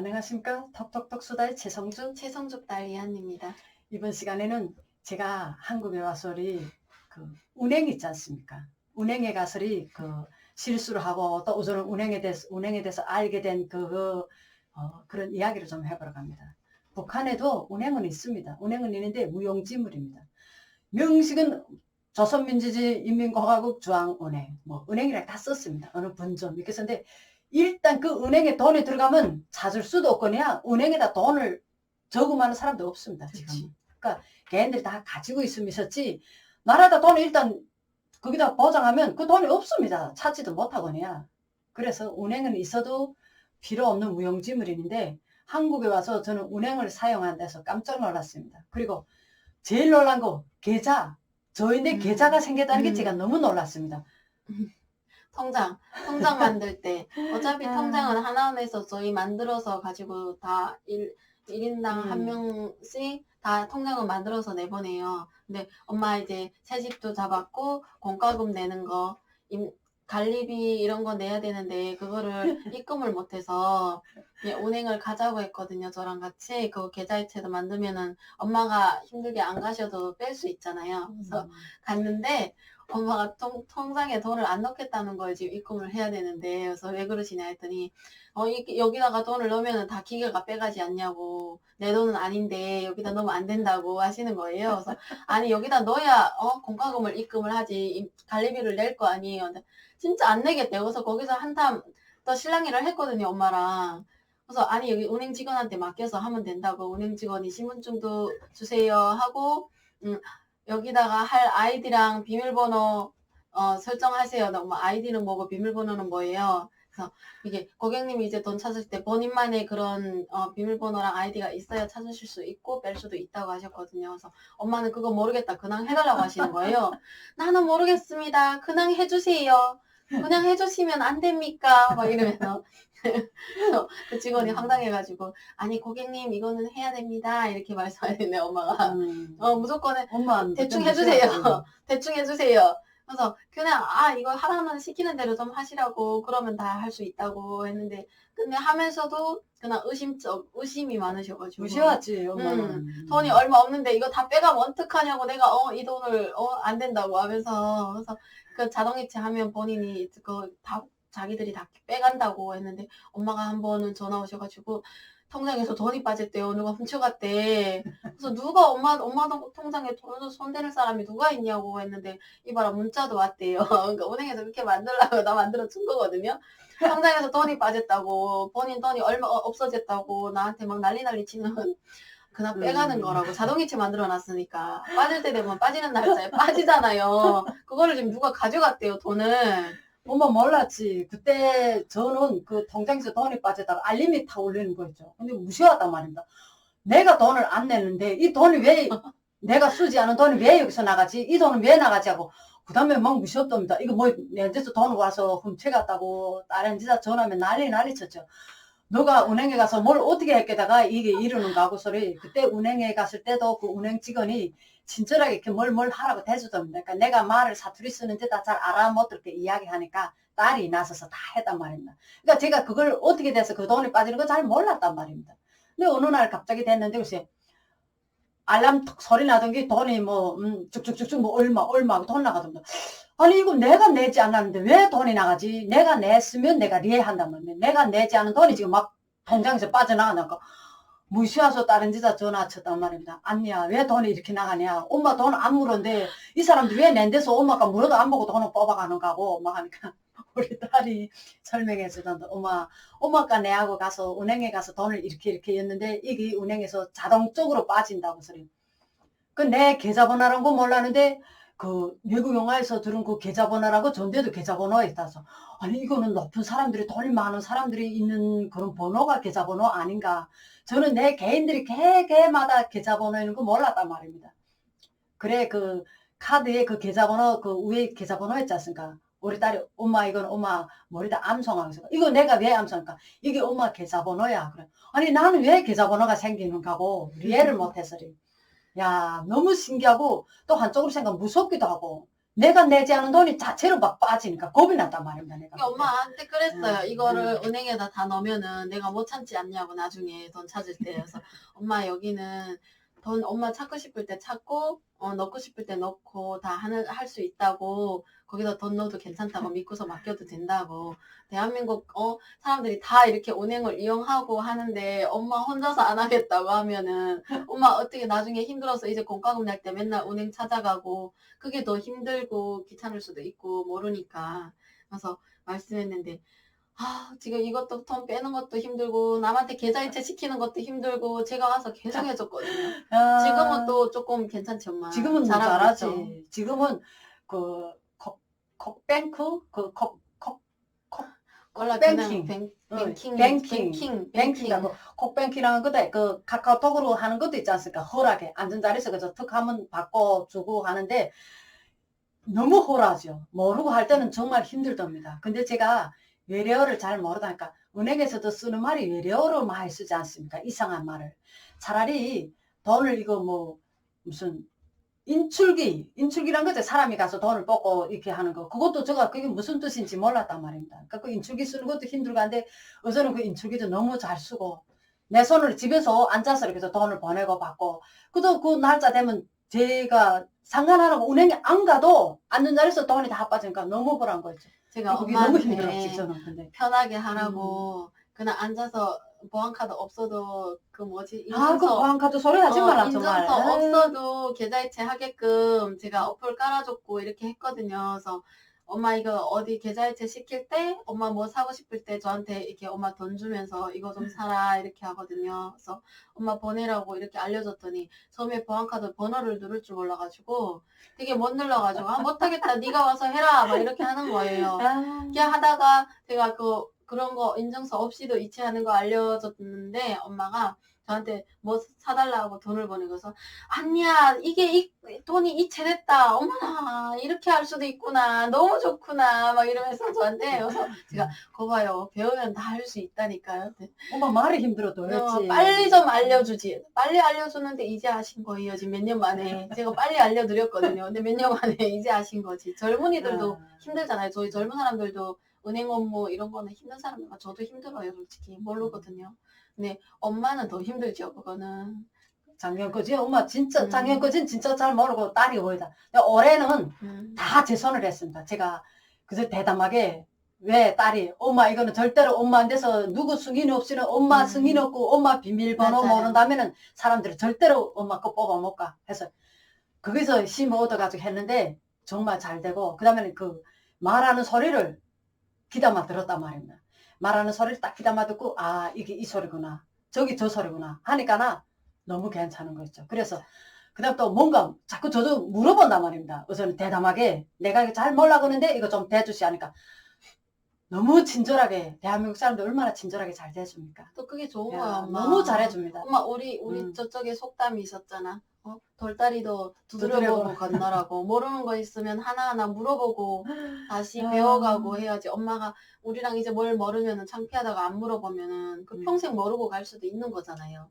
안녕하십니까. 톡톡톡 수다의 최성준. 최성숙 딸 이한입니다. 이번 시간에는 제가 한국에 와서리 그 운행 있지 않습니까? 운행에 가서리 그 실수를 하고 또 저는 운행에 대해서 운행에 대해서 알게 된그 어, 그런 이야기를 좀 해보러 갑니다. 북한에도 운행은 있습니다. 운행은 있는데 무용지물입니다. 명식은 조선민주주의 인민공화국 중앙은행, 뭐 은행이랑 다 썼습니다. 어느 분점 이렇게 썼는데 일단 그 은행에 돈이 들어가면 찾을 수도 없거냐 은행에다 돈을 저금하는 사람도 없습니다. 지금. 그치. 그러니까 걔네들이 다 가지고 있으면 있었지 나라에다 돈을 일단 거기다 보장하면 그 돈이 없습니다. 찾지도 못하거냐. 그래서 은행은 있어도 필요 없는 무용지물인데 한국에 와서 저는 은행을 사용한 데서 깜짝 놀랐습니다. 그리고 제일 놀란 거 계좌. 저인데 음. 계좌가 생겼다는 게 음. 제가 너무 놀랐습니다. 통장, 통장 만들 때 어차피 아. 통장은 하나원에서 저희 만들어서 가지고 다 일, 1인당 음. 한 명씩 다 통장을 만들어서 내보내요. 근데 엄마 이제 새집도 잡았고 공과금 내는 거, 임, 관리비 이런 거 내야 되는데 그거를 입금을 못해서 예, 은행을 가자고 했거든요. 저랑 같이 그 계좌이체도 만들면은 엄마가 힘들게 안 가셔도 뺄 수 있잖아요. 그래서 갔는데 엄마가 통, 통장에 돈을 안 넣겠다는 걸 지금 입금을 해야 되는데 그래서 왜 그러시냐 했더니 어 이, 여기다가 돈을 넣으면은 다 기계가 빼가지 않냐고 내 돈은 아닌데 여기다 넣으면 안 된다고 하시는 거예요. 그래서 아니 여기다 넣어야 어 공과금을 입금을 하지 이- 관리비를 낼 거 아니에요. 진짜 안 내겠대요. 그래서 거기서 한탐 또 실랑이를 했거든요 엄마랑. 그래서 아니 여기 은행 직원한테 맡겨서 하면 된다고 은행 직원이 신분증도 주세요 하고 음, 여기다가 할 아이디랑 비밀번호 어, 설정하세요. 뭐 아이디는 뭐고 비밀번호는 뭐예요. 그래서 이게 고객님이 이제 돈 찾을 때 본인만의 그런 어, 비밀번호랑 아이디가 있어야 찾으실 수 있고 뺄 수도 있다고 하셨거든요. 그래서 엄마는 그거 모르겠다. 그냥 해달라고 하시는 거예요. 나는 모르겠습니다. 그냥 해주세요. 그냥 해주시면 안 됩니까? 막 이러면서 그래서 그 직원이 음. 황당해가지고 아니 고객님 이거는 해야 됩니다. 이렇게 말씀하시네 엄마가. 음. 어 무조건 엄마 대충 해주세요. 대충 해주세요. 그래서 그냥 아 이거 하라는 시키는 대로 좀 하시라고 그러면 다 할 수 있다고 했는데 근데 하면서도 그냥 의심적 의심이 많으셔가지고. 무시하지 엄마는. 음, 돈이 얼마 없는데 이거 다 빼가면 어떡하냐고 내가 어 이 돈을 어 안 된다고 하면서. 그래서 그 자동이체 하면 본인이 그다 자기들이 다 빼간다고 했는데 엄마가 한 번은 전화 오셔가지고 통장에서 돈이 빠졌대요 누가 훔쳐갔대 그래서 누가 엄마 엄마 동- 통장에 돈을 손대는 사람이 누가 있냐고 했는데 이봐라 문자도 왔대요. 그러니까 은행에서 그렇게 만들라고 나 만들어 준 거거든요. 통장에서 돈이 빠졌다고 본인 돈이 얼마 어- 없어졌다고 나한테 막 난리 난리 치는 그냥 빼가는 음. 거라고 자동이체 만들어 놨으니까. 빠질 때 되면 빠지는 날짜에 빠지잖아요. 그거를 지금 누가 가져갔대요 돈을 엄마 몰랐지. 그때 저는 그 통장에서 돈이 빠졌다가 알림이 타 올리는 거였죠. 근데 무시하단 말입니다. 내가 돈을 안 내는데 이 돈이 왜 내가 쓰지 않은 돈이 왜 여기서 나가지? 이 돈은 왜 나가지 하고 그 다음에 막 무시했답니다. 이거 뭐 내한테서 돈 와서 훔쳐갔다고 다른 지사 전화하면 난리 난리 쳤죠. 너가 은행에 가서 뭘 어떻게 했게다가 이게 이러는가 하고 소리 그때 은행에 갔을 때도 그 은행 직원이 친절하게 이렇게 뭘 뭘 하라고 대주던데 그러니까 내가 말을 사투리 쓰는데 다 잘 알아 못 듣게 이야기하니까 딸이 나서서 다 했단 말입니다. 그러니까 제가 그걸 어떻게 돼서 그 돈이 빠지는 거 잘 몰랐단 말입니다. 근데 어느 날 갑자기 됐는데 글쎄 알람 톡 소리 나던 게 돈이 뭐 음, 쭉쭉쭉쭉 뭐 얼마 얼마 돈 나가던데 아니 이거 내가 내지 않았는데 왜 돈이 나가지? 내가 냈으면 내가 리해한단 말이야. 내가 내지 않은 돈이 지금 막 통장에서 빠져나가니까 무시해서 다른 지사 전화 쳤단 말입니다. 안니야 왜 돈이 이렇게 나가냐? 엄마 돈 안 물었는데 이 사람들이 왜 낸 데서 엄마가 물어도 안 보고 돈을 뽑아가는가고 막 하니까 우리 딸이 설명해 주던데 엄마 엄마가 내하고 가서 은행에 가서 돈을 이렇게 이렇게 였는데 이게 은행에서 자동적으로 빠진다고 소리. 그 내 계좌번호라는 거 몰랐는데 그 외국 영화에서 들은 그 계좌번호라고 전대도 계좌번호가 있다서 아니 이거는 높은 사람들이 돈이 많은 사람들이 있는 그런 번호가 계좌번호 아닌가? 저는 내 개인들이 개 개마다 계좌번호 있는 거 몰랐단 말입니다. 그래 그 카드에 그 계좌번호 그 위에 계좌번호 있지 않습니까? 우리 딸이 엄마 이건 엄마 머리다 암송하고 있어 이거 내가 왜 암송할까? 이게 엄마 계좌번호야. 그래. 아니 나는 왜 계좌번호가 생기는가고? 이해를 못해서리. 야 너무 신기하고 또 한쪽으로 생각 무섭기도 하고 내가 내지 않은 돈이 자체로 막 빠지니까 겁이 났단 말입니다. 내가. 그러니까 엄마한테 그랬어요. 음, 이거를 은행에다 다 넣으면은 내가 못 참지 않냐고 나중에 돈 찾을 때. 그래서 엄마 여기는 돈 엄마 찾고 싶을 때 찾고 어, 넣고 싶을 때 넣고 다 하는 할 수 있다고 거기다 돈 넣어도 괜찮다고 믿고서 맡겨도 된다고 대한민국 어 사람들이 다 이렇게 은행을 이용하고 하는데 엄마 혼자서 안 하겠다고 하면은 엄마 어떻게 나중에 힘들어서 이제 공과금 낼 때 맨날 은행 찾아가고 그게 더 힘들고 귀찮을 수도 있고 모르니까 그래서 말씀했는데 아 지금 이것도 돈 빼는 것도 힘들고 남한테 계좌이체 시키는 것도 힘들고 제가 와서 계속 해줬거든요. 아, 지금은 또 조금 괜찮지 엄마. 지금은 뭐 잘하지. 지금은 그 콕, 콕뱅크 그콕콕 원래 뱅킹. 뱅, 뱅킹, 뱅킹. 뱅킹, 뱅킹이라고 콕뱅키라는 것도 그 카카오톡으로 하는 것도 있지 않습니까? 허락에 앉은 자리에서 그저 툭 하면 바꿔 주고 하는데 너무 허라죠. 모르고 할 때는 정말 힘들답니다. 근데 제가 외래어를 잘 모르다니까 은행에서도 쓰는 말이 외래어로 많이 쓰지 않습니까? 이상한 말을. 차라리 돈을 이거 뭐 무슨 인출기, 인출기란 거죠. 사람이 가서 돈을 뽑고 이렇게 하는 거. 그것도 제가 그게 무슨 뜻인지 몰랐단 말입니다. 그러니까 그 인출기 쓰는 것도 힘들고 한데 어제는 그 인출기도 너무 잘 쓰고 내 손으로 집에서 앉아서 이렇게 해서 돈을 보내고 받고 그도 그 날짜 되면 제가 상관 안 하고 은행에 안 가도 앉는 자리에서 돈이 다 빠지니까 너무 불안 거죠. 제가 그게 너무 엄마한테 힘들었지 저는 근데. 편하게 하라고 그냥 앉아서 보안카드 없어도 그 뭐지 아, 그 인증서 보안카드 소리 하지 어, 말라 인증서 정말. 에이. 없어도 계좌이체 하게끔 제가 어플 깔아줬고 이렇게 했거든요. 그래서 엄마 이거 어디 계좌이체 시킬 때 엄마 뭐 사고 싶을 때 저한테 이렇게 엄마 돈 주면서 이거 좀 사라 이렇게 하거든요. 그래서 엄마 보내라고 이렇게 알려줬더니 처음에 보안카드 번호를 누를 줄 몰라가지고 되게 못 눌러가지고 아 못하겠다 네가 와서 해라 막 이렇게 하는 거예요. 아, 이렇게 하다가 제가 그 그런 거 인증서 없이도 이체하는 거 알려줬는데 엄마가 저한테 뭐 사달라고 돈을 보내고서 아니야 이게 이, 돈이 이체됐다. 어머나 이렇게 할 수도 있구나. 너무 좋구나. 막 이러면서 저한테 그래서 제가 거 봐요. 배우면 다 할 수 있다니까요. 엄마 말이 힘들어도 어. 빨리 좀 알려주지. 빨리 알려주는데 이제 아신 거예요. 지금 몇 년 만에. 제가 빨리 알려드렸거든요. 근데 몇 년 만에 이제 아신 거지. 젊은이들도 아. 힘들잖아요. 저희 젊은 사람들도 은행 업무 이런 거는 힘든 사람들, 저도 힘들어요, 솔직히. 모르거든요. 근데 엄마는 더 힘들죠, 그거는. 작년 거지 엄마 진짜 음. 작년 거진 진짜 잘 모르고 딸이 보이다. 근데 올해는 음. 다제 손을 했습니다. 제가 그저 대담하게 왜 딸이 엄마 이거는 절대로 엄마 안 돼서 누구 승인 없이는 엄마 음. 승인 없고 엄마 비밀번호 맞아요. 모른다면은 사람들이 절대로 엄마 거 뽑아 못 가. 해서 거기서 힘 얻어가지고 했는데 정말 잘 되고 그다음에는 그 말하는 소리를 귀담아 들었단 말입니다. 말하는 소리를 딱 귀담아 듣고 아 이게 이 소리구나 저기 저 소리구나 하니까 나 너무 괜찮은 거죠. 그래서 그다음 또 뭔가 자꾸 저도 물어본단 말입니다. 우선 대담하게 내가 이거 잘 몰라보는데 이거 좀 대주시 하니까 너무 친절하게 대한민국 사람들 얼마나 친절하게 잘 대줍니까? 또 그게 좋은 야, 거야, 엄마. 너무 잘해줍니다. 엄마, 우리, 우리 음. 저쪽에 속담이 있었잖아. 어? 돌다리도 두드려보고. 건너라고. 모르는 거 있으면 하나하나 물어보고 다시 아. 배워가고 해야지. 엄마가 우리랑 이제 뭘 모르면은 창피하다가 안 물어보면은 그 음. 평생 모르고 갈 수도 있는 거잖아요.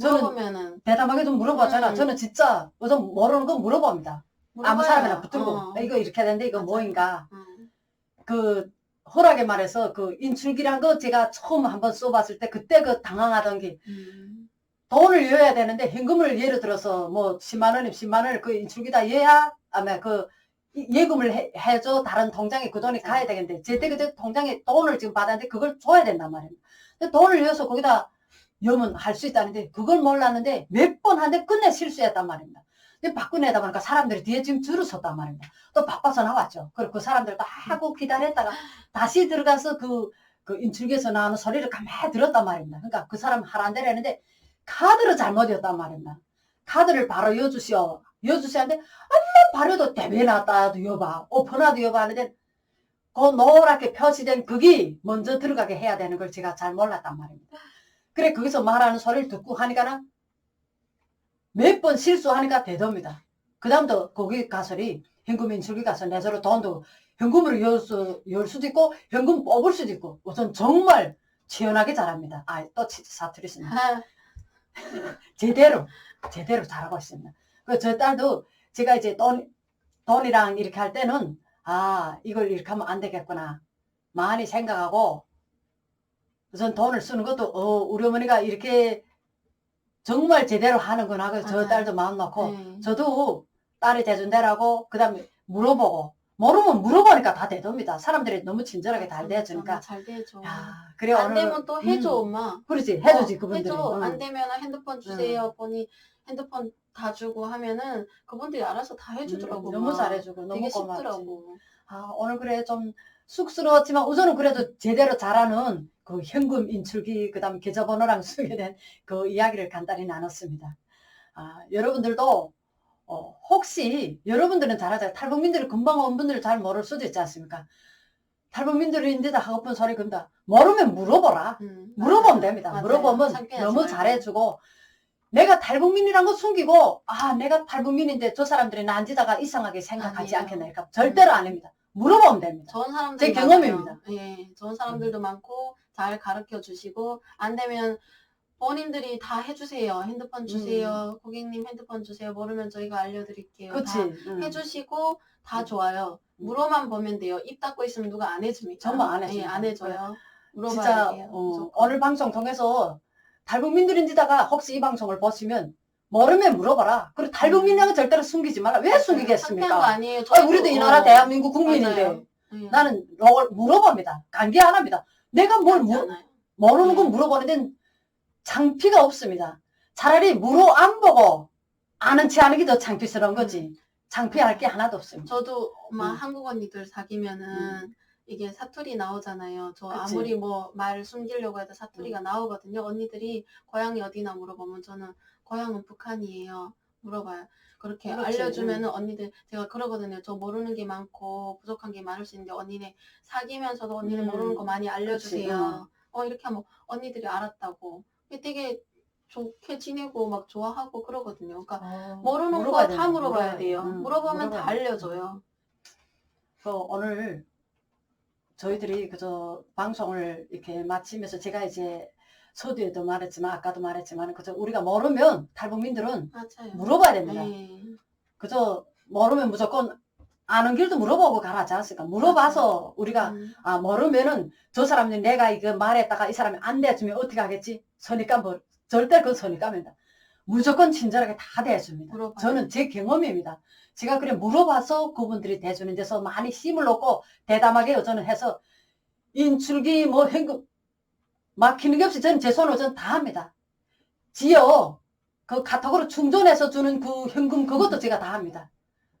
저는 물어보면은 대담하게 좀 물어봤잖아. 음. 저는 진짜 우선 모르는 건 물어봅니다. 아무 물어봐요. 사람이나 붙들고 어. 이거 이렇게 해야 되는데 이거 맞아요. 뭐인가? 음. 그 허락에 말해서 그 인출기란 거 제가 처음 한번 써봤을 때 그때 그 당황하던 게 음. 돈을 여야 되는데 현금을 예를 들어서 뭐 10만 원이면 10만 원을 그 인출기다 예야 아마 그 이- 예금을 해, 해줘 다른 통장에 그 돈이 가야 되겠는데 제때 그때 통장에 돈을 지금 받았는데 그걸 줘야 된단 말입니다. 근데 돈을 여서 거기다 여면 할 수 있다는데 그걸 몰랐는데 몇번 한데 끝내 실수했단 말입니다. 근데 바꾸내다 보니까 사람들이 뒤에 지금 줄을 섰단 말입니다. 또 바빠서 나왔죠. 그리고 그 사람들도 하고 기다렸다가 다시 들어가서 그, 그 인출기에서 나오는 소리를 가만히 들었단 말입니다. 그러니까 그 사람 하라는 대로 했는데 카드를 잘못이었단 말입니다. 카드를 바로 여주시오. 여주시는데 아무 바로도 대회 나왔다도 여봐. 오퍼나도 여봐 하는데 그 노랗게 표시된 그게 먼저 들어가게 해야 되는 걸 제가 잘 몰랐단 말입니다. 그래 거기서 말하는 소리를 듣고 하니까는 몇 번 실수하니까 되답니다. 그 다음도 거기 가서리 현금 인 출기 가서 내 저로 돈도 현금으로 열, 수, 열 수도 있고 현금 뽑을 수도 있고 우선 정말 치열하게 잘합니다. 아 또 사투리 쓰네. 아, 제대로 제대로 잘하고 있습니다. 그저 딸도 제가 이제 돈 돈이랑 이렇게 할 때는 아 이걸 이렇게 하면 안 되겠구나 많이 생각하고 우선 돈을 쓰는 것도 어 우리 어머니가 이렇게 정말 제대로 하는구나 그래서 저. 딸도 마음 놓고 네. 저도 딸이 대준 대라고 그 다음에 물어보고 모르면 물어보니까 다 되답니다 사람들이 너무 친절하게 잘 대해주니까 잘 대줘. 야 그래 안 오늘 되면 또 해줘 음, 엄마. 그렇지 해주지 어, 그분들이 해줘. 응. 안 되면 핸드폰 주세요. 보니 핸드폰 다 주고 하면은 그분들이 알아서 다 해주더라고. 음, 너무 엄마. 잘해주고 너무 되게 고맙지 쉽더라고. 아, 오늘 그래 좀 쑥스러웠지만 우선은 그래도 제대로 잘하는 그 현금 인출기 그다음 계좌번호랑 소개된 그 이야기를 간단히 나눴습니다. 아, 여러분들도 어, 혹시 여러분들은 잘하잖아요. 탈북민들이 금방 온 분들 잘 모를 수도 있지 않습니까? 탈북민들인데다 하고픈 소리 건다. 모르면 물어보라. 음, 물어보면 맞아요. 됩니다. 맞아요. 물어보면 너무 말고. 잘해주고 내가 탈북민이란 거 숨기고 아 내가 탈북민인데 저 사람들이 나 앉지다가 이상하게 생각하지 아니에요. 않겠나 이렇게 절대로 아닙니다. 물어보면 됩니다. 좋은 사람들 제 경험입니다. 예, 좋은 사람들도 많고 잘 가르쳐 주시고 안 되면 본인들이 다 해주세요. 핸드폰 주세요. 고객님 핸드폰 주세요. 모르면 저희가 알려드릴게요. 그렇지. 다 응. 해주시고 다 음. 좋아요. 음. 물어만 보면 돼요. 입 닫고 있으면 누가 안 해줍니까? 정말 안 예, 해줍니다. 안 해줘요. 물어봐야 진짜 돼요. 어, 무조건. 오늘 방송 통해서 탈북민들인지다가 혹시 이 방송을 보시면 모르면 물어봐라. 그리고 탈북민이라는 절대로 숨기지 마라. 왜 창피한 거 숨기겠습니까? 아니에요. 아, 저희도- 우리도 이 나라 어, 대한민국 국민인데 맞아요. 예, 나는 뭘 물어봅니다. 간기 안 합니다. 내가 뭘 하지 물, 않아요. 모르는 건 음. 물어보는데 장피가 없습니다. 차라리 물어 안 보고 아는 체 하는 게 더 창피스러운 거지. 창피할 게 하나도 없습니다. 저도 엄마 음. 한국 언니들 사귀면은 이게 사투리 나오잖아요. 저 그치. 아무리 뭐 말을 숨기려고 해도 사투리가 나오거든요. 언니들이 고향이 어디나 물어보면 저는 고향은 북한이에요. 물어봐요. 그렇게 그렇지. 음. 알려주면은 언니들 제가 그러거든요. 저 모르는 게 많고 부족한 게 많을 수 있는데 언니네 사귀면서도 언니는 음. 모르는 거 많이 알려주세요. 그치, 어 이렇게 하면 언니들이 알았다고. 되게 좋게 지내고 막 좋아하고 그러거든요. 그러니까 어, 모르는 물어봐야 거다 된다. 물어봐야 물어봐야 돼요. 응, 물어보면 다 물어봐야 알려줘요. 그 오늘 저희들이 그저 방송을 이렇게 마치면서 제가 이제 서두에도 말했지만 아까도 말했지만 그저 우리가 모르면 탈북민들은 맞아요. 물어봐야 됩니다. 네. 그저 모르면 무조건 아는 길도 물어보고 가라지 않습니까? 물어봐서 우리가 음, 아 모르면은 저 사람이 내가 이거 말했다가 이 사람이 안 대주면 어떻게 하겠지? 선입감 뭐 절대 그 선입감입니다. 무조건 친절하게 다 대줍니다. 물어봐요. 저는 제 경험입니다. 제가 그래 물어봐서 그분들이 대주는 데서 많이 힘을 놓고 대담하게 저는 해서 인출기 뭐 현금 막히는 게 없이 저는 제 손으로 저는 다 합니다. 지요 그 카톡으로 충전해서 주는 그 현금 그것도 제가 다 합니다.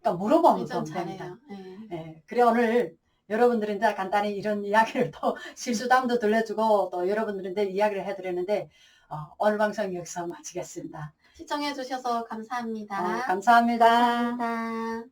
그러니까 물어보면 됩니다. 네. 예, 그래 오늘 여러분들한테 간단히 이런 이야기를 또 실수담도 들려주고 또 여러분들한테 이야기를 해드렸는데 어, 오늘 방송 여기서 마치겠습니다. 시청해 주셔서 감사합니다. 어, 감사합니다. 감사합니다.